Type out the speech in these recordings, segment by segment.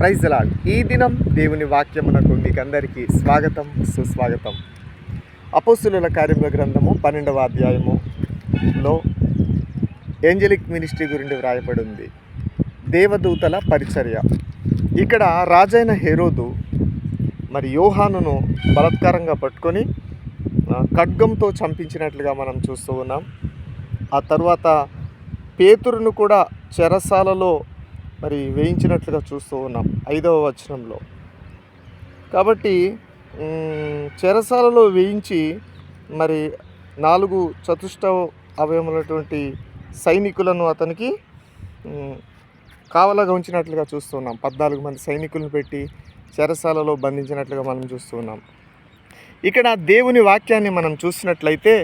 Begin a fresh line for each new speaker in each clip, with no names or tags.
Praise lord ఈ దినం దేవుని వాక్యమునకు మీకు అందరికీ స్వాగతం సుస్వాగతం. అపోస్తుల కార్యముల గ్రంథము పన్నెండవ అధ్యాయములో ఏంజలిక్ మినిస్ట్రీ గురించి వ్రాయబడింది. దేవదూతల పరిచర్య. ఇక్కడ రాజైన హెరోదు మరి యోహానును బలత్కారంగా పట్టుకొని ఖడ్గంతో చంపించినట్లుగా మనం చూస్తూ ఉన్నాం. ఆ తర్వాత పేతురును కూడా చెరసాలలో మరి వేయించినట్లుగా చూస్తూ ఉన్నాం ఐదవ వచనంలో. కాబట్టి చెరసాలలో వేయించి మరి నాలుగు చతుష్ట అవయములటువంటి సైనికులను అతనికి కావలగా ఉంచినట్లుగా చూస్తున్నాం పద్నాలుగు మంది సైనికులను పెట్టి చెరసాలలో బంధించినట్లుగా మనం చూస్తున్నాం ఇక్కడ దేవుని వాక్యాన్ని మనం చూసినట్లయితే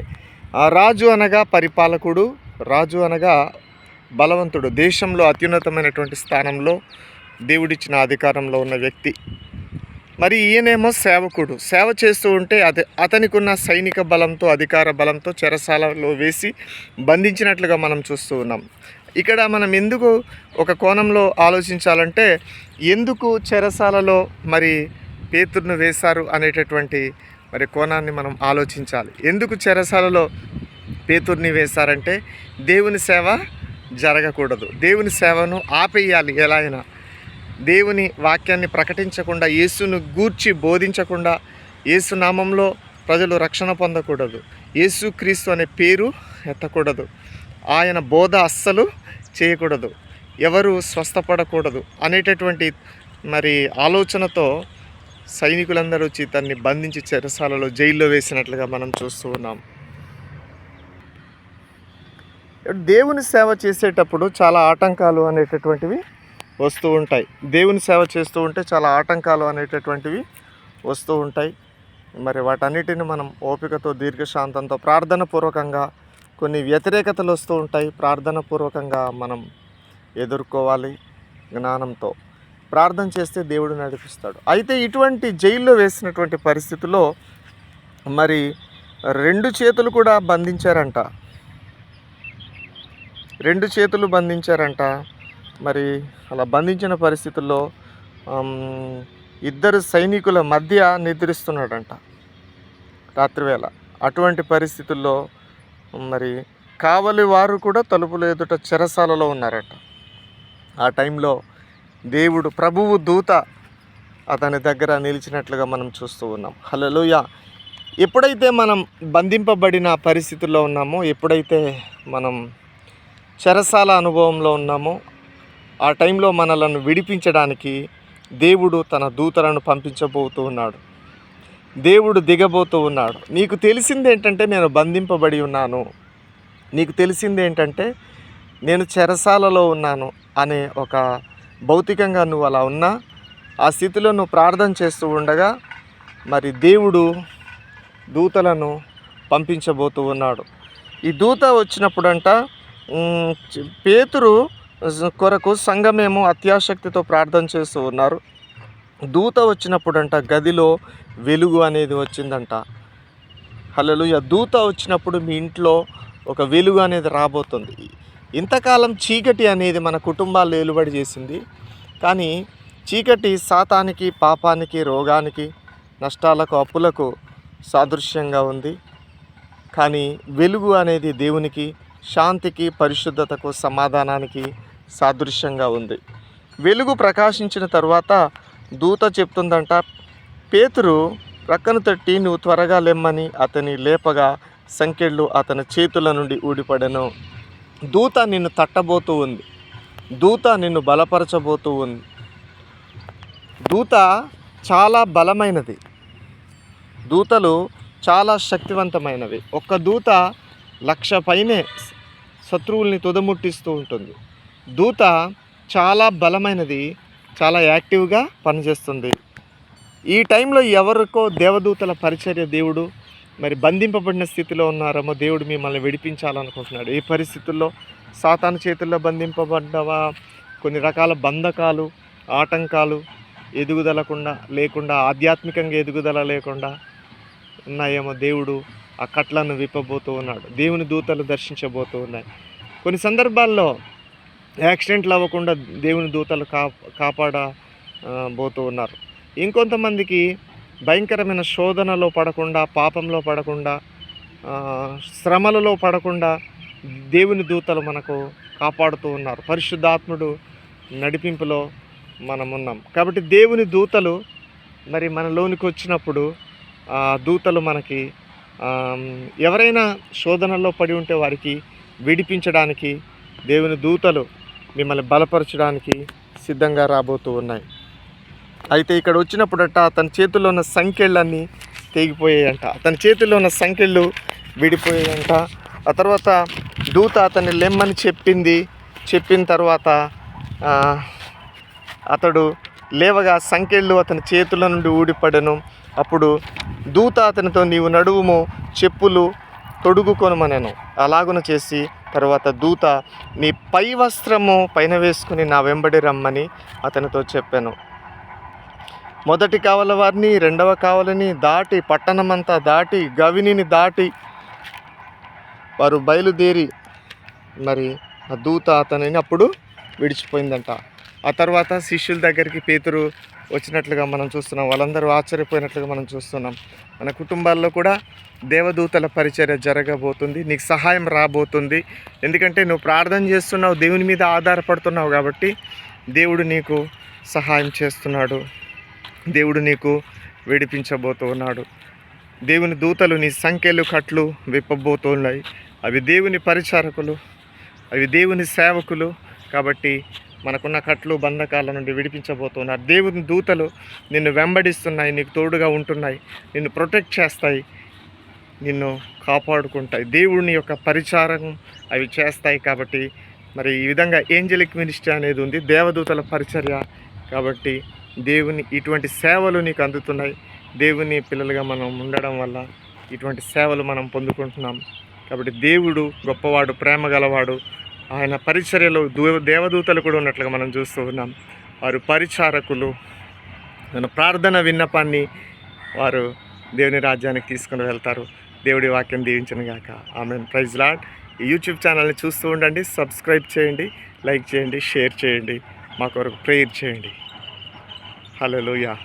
ఆ రాజు అనగా పరిపాలకుడు రాజు అనగా బలవంతుడు. దేశంలో అత్యున్నతమైనటువంటి స్థానంలో దేవుడిచ్చిన అధికారంలో ఉన్న వ్యక్తి. మరి ఈయనేమో సేవకుడు. సేవ చేస్తూ ఉంటే అది అతనికి ఉన్న సైనిక బలంతో అధికార బలంతో చెరసాలలో వేసి బంధించినట్లుగా మనం చూస్తూ ఉన్నాం. ఇక్కడ మనం ఎందుకు ఒక కోణంలో ఆలోచించాలంటే ఎందుకు చెరసాలలో మరి పేతుర్ను వేశారు అనేటటువంటి మరి కోణాన్ని మనం ఆలోచించాలి. ఎందుకు చెరసాలలో పేతుర్ని వేశారంటే దేవుని సేవ జరగకూడదు. దేవుని సేవను ఆపేయాలి. ఎలా అయినా దేవుని వాక్యాన్ని ప్రకటించకుండా యేసును గూర్చి బోధించకుండా యేసునామంలో ప్రజలు రక్షణ పొందకూడదు. యేసుక్రీస్తు అనే పేరు ఎత్తకూడదు. ఆయన బోధ అస్సలు చేయకూడదు. ఎవరు స్వస్థపడకూడదు అనేటటువంటి మరి ఆలోచనతో సైనికులందరూ వచ్చి తన్ని బంధించి చెరసాలలో జైల్లో వేసినట్లుగా మనం చూస్తూ ఉన్నాం. దేవుని సేవ చేసేటప్పుడు చాలా ఆటంకాలు అనేటటువంటివి వస్తూ ఉంటాయి. దేవుని సేవ చేస్తూ ఉంటే చాలా ఆటంకాలు అనేటటువంటివి వస్తూ ఉంటాయి. మరి వాటన్నిటిని మనం ఓపికతో దీర్ఘశాంతంతో ప్రార్థన పూర్వకంగా కొన్ని వ్యతిరేకతలు వస్తూ ఉంటాయి. ప్రార్థన పూర్వకంగా మనం ఎదుర్కోవాలి జ్ఞానంతో. ప్రార్థన చేస్తే దేవుడు నడిపిస్తాడు. అయితే ఇటువంటి జైల్లో వేసినటువంటి పరిస్థితుల్లో మరి రెండు చేతులు కూడా బంధించారంట. రెండు చేతులు బంధించారంట. మరి అలా బంధించిన పరిస్థితుల్లో ఇద్దరు సైనికుల మధ్య నిద్రిస్తున్నాడంట. రాత్రివేళ అటువంటి పరిస్థితుల్లో మరి కావలి వారు కూడా తలుపులు ఎదుట చెరసాలలో ఉన్నారట. ఆ టైంలో దేవుడు ప్రభువు దూత అతని దగ్గర నిలిచినట్లుగా మనం చూస్తూ ఉన్నాం. హలోయ ఎప్పుడైతే మనం బంధింపబడిన పరిస్థితుల్లో ఉన్నామో ఎప్పుడైతే మనం చెరసాల అనుభవంలో ఉన్నామో. ఆ టైంలో మనలను విడిపించడానికి దేవుడు తన దూతలను పంపించబోతూ ఉన్నాడు. దేవుడు దిగబోతూ ఉన్నాడు. నీకు తెలిసింది ఏంటంటే నేను బంధింపబడి ఉన్నాను. నీకు తెలిసింది ఏంటంటే నేను చెరసాలలో ఉన్నాను అనే ఒక భౌతికంగా నువ్వు అలా ఉన్నా ఆ స్థితిలో నువ్వు ప్రార్థన చేస్తూ ఉండగా మరి దేవుడు దూతలను పంపించబోతూ ఉన్నాడు. ఈ దూత వచ్చినప్పుడంట పేతురు కొరకు సంఘమేమో అత్యాసక్తితో ప్రార్థన చేస్తూ ఉన్నారు. దూత వచ్చినప్పుడంట గదిలో వెలుగు అనేది వచ్చిందంట. హల్లెలూయా! దూత వచ్చినప్పుడు మీ ఇంట్లో ఒక వెలుగు అనేది రాబోతుంది. ఇంతకాలం చీకటి అనేది మన కుటుంబాలు ఏలుబడి చేసింది. కానీ చీకటి సాతానికి పాపానికి రోగానికి నష్టాలకు అప్పులకు సాదృశ్యంగా ఉంది. కానీ వెలుగు అనేది దేవునికి శాంతికి పరిశుద్ధతకు సమాధానానికి సాదృశ్యంగా ఉంది. వెలుగు ప్రకాశించిన తర్వాత దూత చెప్తుందంట పేతురు ప్రక్కన తట్టి నువ్వు త్వరగా లెమ్మని అతని లేపగా సంకెళ్ళు అతని చేతుల నుండి ఊడిపడెను. దూత నిన్ను తట్టబోతూ ఉంది. దూత నిన్ను బలపరచబోతూ ఉంది. దూత చాలా బలమైనది. దూతలు చాలా శక్తివంతమైనవి. ఒక్క దూత లక్ష పైనే శత్రువుల్ని తుదముట్టిస్తూ ఉంటుంది. దూత చాలా బలమైనది చాలా యాక్టివ్గా పనిచేస్తుంది. ఈ టైంలో ఎవరికో దేవదూతల పరిచర్య దేవుడు మరి బంధింపబడిన స్థితిలో ఉన్నారేమో దేవుడు మిమ్మల్ని విడిపించాలనుకుంటున్నాడు. ఈ పరిస్థితుల్లో సాతాను చేతుల్లో బంధింపబడ్డవా? కొన్ని రకాల బంధకాలు ఆటంకాలు ఎదుగుదలకుండా లేకుండా ఆధ్యాత్మికంగా ఎదుగుదల లేకుండా ఉన్నాయేమో దేవుడు. ఆ కట్లను విప్పబోతూ ఉన్నాడు. దేవుని దూతలు దర్శించబోతూ ఉన్నాయి. కొన్ని సందర్భాల్లో యాక్సిడెంట్లు అవ్వకుండా దేవుని దూతలు కా కాపాడ పోతూ ఉన్నారు. ఇంకొంతమందికి భయంకరమైన శోధనలో పడకుండా పాపంలో పడకుండా శ్రమలలో పడకుండా దేవుని దూతలు మనకు కాపాడుతూ ఉన్నారు. పరిశుద్ధాత్ముడు నడిపింపులో మనం ఉన్నాం కాబట్టి దేవుని దూతలు మరి మనలోనికి వచ్చినప్పుడు ఆ దూతలు మనకి ఎవరైనా శోధనల్లో పడి ఉంటే వారికి విడిపించడానికి దేవుని దూతలు మిమ్మల్ని బలపరచడానికి సిద్ధంగా రాబోతూ ఉన్నాయి. అయితే ఇక్కడ వచ్చినప్పుడట అతని చేతిలో ఉన్న సంఖ్యలన్నీ తెగిపోయాయంట. అతని చేతిలో ఉన్న సంఖ్యలు విడిపోయాయంట. ఆ తర్వాత దూత అతన్ని లెమ్మని చెప్పింది. చెప్పిన తర్వాత అతడు లేవగా సంఖ్యలు అతని చేతుల నుండి ఊడిపడను. అప్పుడు దూత అతనితో నీవు నడువుము చెప్పులు తొడుగుకొనమనెను. అలాగున చేసి తర్వాత దూత నీ పై వస్త్రము పైన వేసుకుని నా వెంబడి రమ్మని అతనితో చెప్పాను. మొదటి కావల వారిని రెండవ కావలని దాటి పట్టణమంతా దాటి గవినిని దాటి వారు బయలుదేరి మరి ఆ దూత అతనిని అప్పుడు విడిచిపోయిందంట. ఆ తర్వాత శిష్యుల దగ్గరికి పేతురు వచ్చినట్లుగా మనం చూస్తున్నాం. వాళ్ళందరూ ఆశ్చర్యపోయినట్లుగా మనం చూస్తున్నాం. మన కుటుంబాల్లో కూడా దేవదూతల పరిచర్య జరగబోతుంది. నీకు సహాయం రాబోతుంది. ఎందుకంటే నువ్వు ప్రార్థన చేస్తున్నావు దేవుని మీద ఆధారపడుతున్నావు కాబట్టి దేవుడు నీకు సహాయం చేస్తున్నాడు. దేవుడు నీకు విడిపించబోతున్నాడు. దేవుని దూతలు నీ సంఖ్యలు కట్లు విప్పబోతున్నాయి. అవి దేవుని పరిచారకులు అవి దేవుని సేవకులు కాబట్టి మనకున్న కట్లు బంధకాల నుండి విడిపించబోతున్నారు. దేవుని దూతలు నిన్ను వెంబడిస్తున్నాయి నీకు తోడుగా ఉంటున్నాయి నిన్ను ప్రొటెక్ట్ చేస్తాయి నిన్ను కాపాడుకుంటాయి. దేవుడిని యొక్క పరిచారం అవి చేస్తాయి కాబట్టి మరి ఈ విధంగా ఏంజలిక్ మినిస్ట్రీ అనేది ఉంది దేవదూతల పరిచర్య కాబట్టి దేవుని ఇటువంటి సేవలు నీకు అందుతున్నాయి. దేవుని పిల్లలుగా మనం ఉండడం వల్ల ఇటువంటి సేవలు మనం పొందుకుంటున్నాం. కాబట్టి దేవుడు గొప్పవాడు ప్రేమ గలవాడు ఆయన పరిచర్యలో దూ దేవదూతలు కూడా ఉన్నట్లుగా మనం చూస్తూ ఉన్నాం. వారు పరిచారకులు. మన ప్రార్థన విన్నపాన్ని వారు దేవుని రాజ్యానికి తీసుకుని వెళ్తారు. దేవుడి వాక్యం దీవించను గాక. ఆమె ప్రైజ్ లాడ్ ఈ యూట్యూబ్ ఛానల్ని చూస్తూ ఉండండి. సబ్స్క్రైబ్ చేయండి. లైక్ చేయండి. షేర్ చేయండి. మా కొరకు ప్రేయర్ చేయండి. హలో